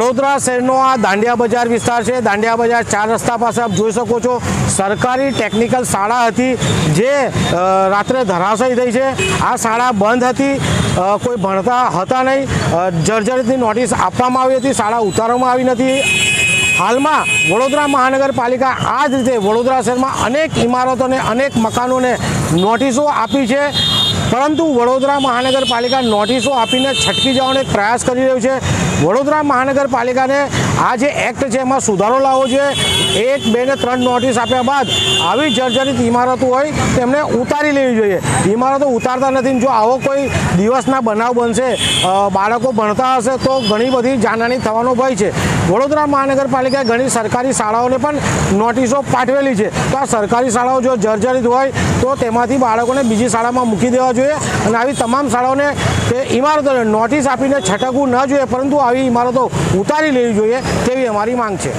વડોદરા શહેરનો આ દાંડિયા બજાર વિસ્તાર છે. દાંડિયા બજાર ચાર રસ્તા પાસે આપ જોઈ શકો છો. સરકારી ટેકનિકલ શાળા હતી જે રાત્રે ધરાશયી થઈ છે. આ શાળા બંધ હતી. કોઈ ભણતા હતા નહીં. જર્જરિતની નોટિસ આપવામાં આવી હતી. શાળા ઉતારવામાં આવી નથી. હાલમાં વડોદરા મહાનગરપાલિકા આ જ રીતે વડોદરા શહેરમાં અનેક ઇમારતોને અનેક મકાનોને નોટિસો આપી છે. પરંતુ વડોદરા મહાનગરપાલિકા નોટિસો આપીને છટકી જવાનો પ્રયાસ કરી રહ્યું છે. વડોદરા મહાનગરપાલિકાને આ જે એક્ટ છે એમાં સુધારો લાવવો જોઈએ. એક, બે ને ત્રણ નોટિસ આપ્યા બાદ આવી જર્જરિત ઇમારતો હોય તેમને ઉતારી લેવી જોઈએ. ઇમારતો ઉતારતા નથી જો આવો કોઈ દિવસના બનાવ બનશે બાળકો ભણતા હશે તો ઘણી બધી જાનહાની થવાનો ભય છે. વડોદરા મહાનગરપાલિકાએ ઘણી સરકારી શાળાઓને પણ નોટિસો પાઠવેલી છે. તો આ સરકારી શાળાઓ જો જર્જરિત હોય તો તેમાંથી બાળકોને બીજી શાળામાં મૂકી દેવા જોઈએ અને આવી તમામ શાળાઓને તે ઇમારતોને નોટિસ આપીને છટકવું ન જોઈએ, પરંતુ આવી ઇમારતો ઉતારી લેવી જોઈએ. તેવી અમારી માંગ છે.